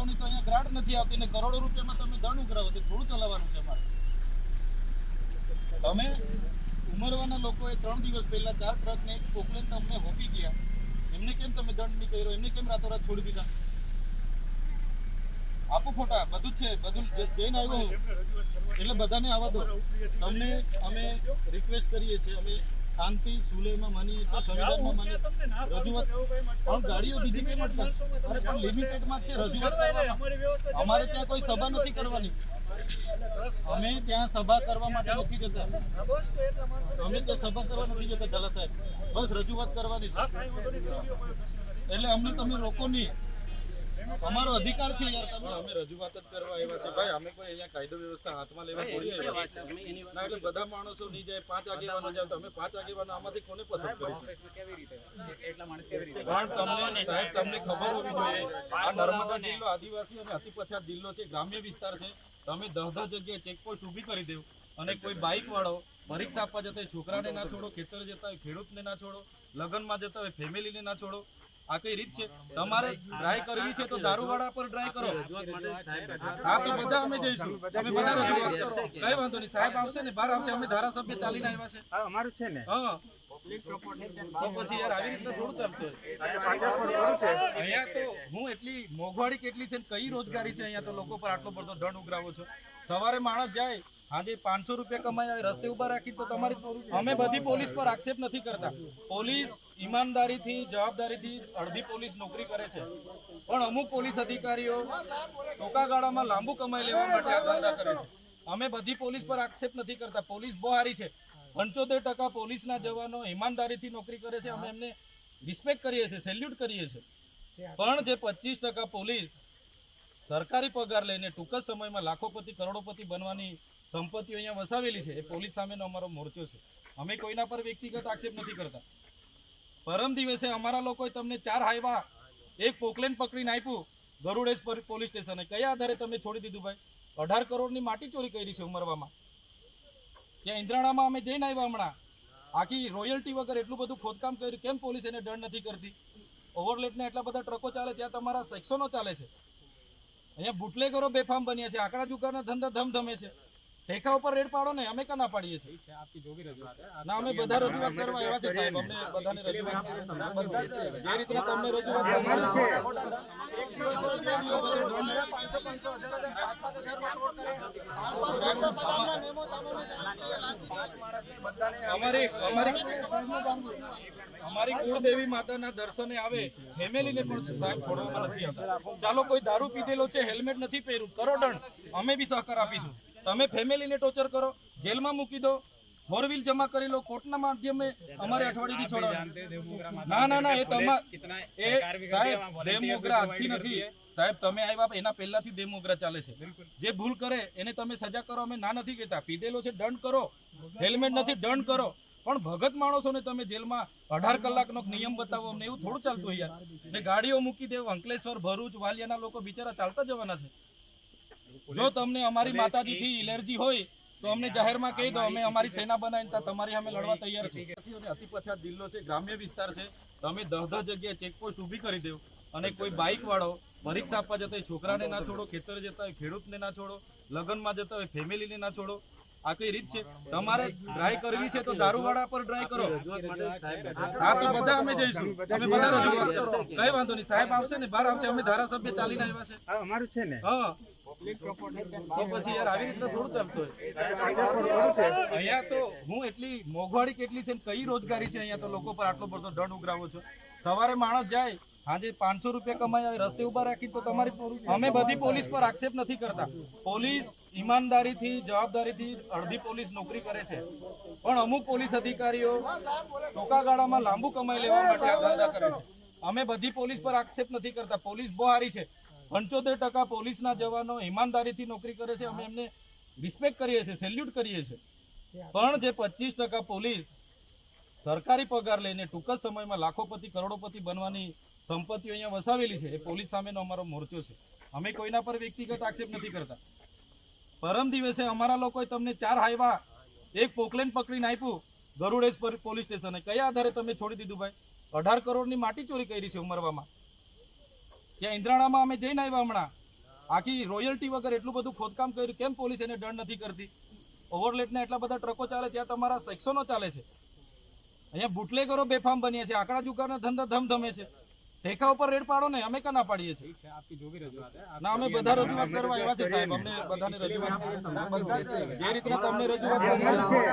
કરોડોની તો અહીંયા ગ્રાન્ટ નથી આવતી ને કરોડો રૂપિયામાં તમે દંડ ઉઘરાવો તો થોડું ચલાવવાનું છે અમારે. તમે ઉમરવાના લોકોએ ત્રણ દિવસ પહેલા ચાર ટ્રક ને પોકલેન તમને હોપી ગયા. એમને કેમ તમે દંડ નહીં કર્યો? એમને કેમ રાતોરાત છોડી દીધા? આપો ફોટા બધું જ છે બધું જ જઈને આવ્યો એટલે બધાને આવવા દો. તમને અમે રિક્વેસ્ટ કરીએ છીએ અમે શાંતિ સુલેમાં માનીએ છીએ સંવિધાનમાં માનીએ. રજૂઆત પણ ગાડીઓ બીજી કેમ અટકાય? અરે પણ લિમિટેડમાં છે રજૂઆત કરવામાં અમારે ત્યાં કોઈ સભા નથી કરવાની. અમે ત્યાં સભા કરવા માટે નથી જતા. અમે ત્યાં સભા કરવા નથી જતા ઝાલા સાહેબ. બસ રજૂઆત કરવાની છે. એટલે અમને તમે રોકો નહીં. અમારો અધિકાર છે યાર તમે. અમે રજૂઆત જ કરવા આવ્યા છે ભાઈ અમે કોઈ અહીંયા કાયદો વ્યવસ્થા હાથમાં લેવા થોડી આવ્યા છે ના એટલે બધા માણસો ની જાય પાંચ આગેવાનો જાય તો અમે પાંચ આગેવાનો આમાંથી કોને પસંદ કરીશું? પણ તમને સાહેબ તમને ખબર હોવી જોઈએ આ નર્મદા જિલ્લો આદિવાસી અને અતિ પછાત જિલ્લો છે ગ્રામ્ય વિસ્તાર છે. તમે દહ દહ જગ્યાએ ચેકપોસ્ટ ઊભી કરી દેવ. અને કોઈ બાઇક વાળો પરીક્ષા આપવા જતા હોય છોકરાને ના છોડો ખેતર જતા હોય ખેડૂતને ના છોડો લગ્નમાં જતા હોય ફેમિલીને ના છોડો આ કઈ રીત છે? તમારે ડ્રાય કરવી છે તો દારૂવાળા પર ડ્રાય કરો. હા તો બધા અમે જઈશું. તમે બધા રજૂઆત કરો. કઈ વાંધો નહીં. સાહેબ આવશે ને બહાર આવશે. અમે ધારાસભ્ય ચાલીને આવ્યા છે. અમારું છે ને. હા. મોંઘવારી કેટલી છે કઈ રોજગારી છે અહીંયા તો લોકો પર આટલો બધો દંડ ઉઘરાવો છો? સવારે માણસ જાય આજે પાંચસો રૂપિયા કમાય રસ્તે ઊભા રાખી તો તમારી અમે બધી પોલીસ પર આક્ષેપ નથી કરતા. પોલીસ ઈમાનદારીથી, જવાબદારીથી અડધી પોલીસ નોકરી કરે છે. પણ અમુક પોલીસ અધિકારીઓ ટૂંકા ગાળામાં લાંબુ કમાઈ લેવા માટે આ ધંધા કરે છે. અમે બધી પોલીસ પર આક્ષેપ નથી કરતા. પોલીસ બહુ સારી છે. પંચોતેર ટકા પોલીસના જવાનો ઈમાનદારીથી નોકરી કરે છે. અમે એમને રિસ્પેક્ટ કરીએ છીએ સેલ્યુટ કરીએ છીએ. પણ જે પચીસ ટકા પોલીસ સરકારી પગાર લઈને ટૂંક જ સમયમાં લાખોપતિ કરોડોપતિ બનવાની સંપત્તિઓ અહીંયા વસાવેલી છે. એ પોલીસ સામેનો અમારો મોરચો છે. અમે કોઈના પર વ્યક્તિગત આક્ષેપ નથી કરતા. પરમ દિવસે અમારા લોકોએ તમને ચાર હાઈવા, એક પોકલેન પકડીને આપ્યું ગરુડેશ પોલીસ સ્ટેશને. કયા આધારે તમે છોડી દીધું ભાઈ? અઢાર કરોડની માટી ચોરી કરી છે ઉમરવામાં. ત્યાં ઇન્દ્રાણામાં અમે જઈને આવ્યા હમણાં. આખી રોયલ્ટી વગર એટલું બધું ખોદકામ કર્યું. કેમ પોલીસ એને દંડ નથી કરતી? ઓવરલેટના એટલા બધા ટ્રકો ચાલે, ત્યાં તમારા સેક્શનો ચાલે છે. અહીંયા બુટલેગરો બેફામ બન્યા છે. આંકડા જુગારના ધંધા ધમધમે છે. ઠેકા ઉપર રેડ પાડો ને અમે ક્યાં ના પાડીએ છીએ? ના અમે બધા રજૂઆત કરવા આવ્યા છે સાહેબ અમને બધાને રજૂઆત જે રીતે તમને રજૂઆત અમારી કુળદેવી માતાના દર્શને આવે ફેમિલીને પણ સાહેબ છોડવામાં નથી આવતા. ચાલો કોઈ દારૂ પીધેલો છે હેલ્મેટ નથી પહેર્યું કરો અમે બી સહકાર આપીશું. તમે ફેમિલીને ટોર્ચર કરો જેલમાં મૂકી દો ફોર વ્હીલ જમા કરી લો કોર્ટના માધ્યમે અમારે અઠવાડિયેથી છોડવાનું ના ના ના એ તમા એ સાહેબ દેવ મોગરા આજથી નથી. સાહેબ તમે આવ્યા એના પહેલાથી દેવ ચાલે છે. જે ભૂલ કરે એને તમે સજા કરો અમે ના નથી કહેતા. પીધેલો છે દંડ કરો. હેલ્મેટ નથી દંડ કરો. પણ ભગત માણસોને તમે જેલમાં અઢાર કલાકનો નિયમ બતાવો અમને એવું થોડું ચાલતું યાર. ને ગાડીઓ મૂકી દેવું અંકલેશ્વર ભરૂચ વાલિયાના લોકો બિચારા ચાલતા જવાના છે. જો તમને અમારી માતાજીથી એલર્જી હોય તો અમને જાહેરમાં કહી દો અમે અમારી સેના બનાવીને તમારી સામે લડવા તૈયાર છીએ. અને અતિ પછાત જિલ્લો છે ગ્રામ્ય વિસ્તાર છે તમે દસ દસ જગ્યાએ ચેકપોસ્ટ ઊભી કરી દેવ. અને કોઈ બાઇક વાળો પરીક્ષા આપવા જતા હોય છોકરાને ના છોડો ખેતર જતા હોય ખેડૂતને ના છોડો લગ્નમાં જતા હોય ફેમિલીને ના છોડો આ કઈ રીત છે? તમારે ડ્રાય કરવી છે તો દારૂવાળા પર ડ્રાય કરો. હા તો બધા અમે જઈશું. તમે બધા રજૂઆત કરો. કઈ વાંધો નહીં. સાહેબ આવશે ને બહાર આવશે. અમે ધારાસભ્ય ચાલીને આવ્યા છે. અમારું છે ને. હા. તો પછી યાર આવી રીતના થોડું ચાલતું હોય. અહીંયા તો હું એટલી મોંઘવારી કેટલી છે ને કઈ રોજગારી છે અહીંયા તો લોકો પર આટલો બધો દંડ ઉઘરાવો છો? સવારે માણસ જાય આજે પાંચસો રૂપિયા કમાય રસ્તે ઊભા રાખી તો તમારી અમે બધી પોલીસ પર આક્ષેપ નથી કરતા. પોલીસ ઈમાનદારીથી, જવાબદારીથી અડધી પોલીસ નોકરી કરે છે. પણ અમુક પોલીસ અધિકારીઓ ટૂંકા ગાળામાં લાંબુ કમાઈ લેવા માટે આ કરે છે. અમે બધી પોલીસ પર આક્ષેપ નથી કરતા. પોલીસ બહુ સારી છે. પંચોતેર ટકા પોલીસના જવાનો ઈમાનદારીથી નોકરી કરે છે. અમે એમને રિસ્પેક્ટ કરીએ છીએ સેલ્યુટ કરીએ છીએ. પણ જે પચીસ ટકા પોલીસ સરકારી પગાર લઈને ટૂંક જ સમયમાં લાખોપતિ, કરોડોપતિ બનવાની સંપત્તિઓ અહીંયા વસાવેલી છે. એ પોલીસ સામેનો અમારો મોરચો છે. અમે કોઈના પર વ્યક્તિગત આક્ષેપ નથી કરતા. પરમ દિવસે અમારા લોકોએ તમને ચાર હાઈવા, એક પોકલેન પકડીને આપ્યું ગરુડેશ પોલીસ સ્ટેશને. કયા આધારે તમે છોડી દીધું ભાઈ? અઢાર કરોડની માટી ચોરી કરી છે ઉમરવામાં. ત્યાં ઇન્દ્રાણામાં અમે જઈને આવ્યા હમણાં. આખી રોયલ્ટી વગર એટલું બધું ખોદકામ કર્યું. કેમ પોલીસ એને દંડ નથી કરતી? ઓવરલેટના એટલા બધા ટ્રકો ચાલે ત્યાં તમારા સેક્શનો ચાલે છે. અહીંયા બુટલેગરો બેફામ બન્યા છે. આંકડા ચુકાના ધંધા ધમધમે છે. ઠેકા ઉપર રેડ પાડો ને અમે ક્યાં ના પાડીએ છીએ? ના અમે બધા રજૂઆત કરવા આવ્યા છે સાહેબ અમને બધાને રજૂઆત જે રીતના તમને રજૂઆત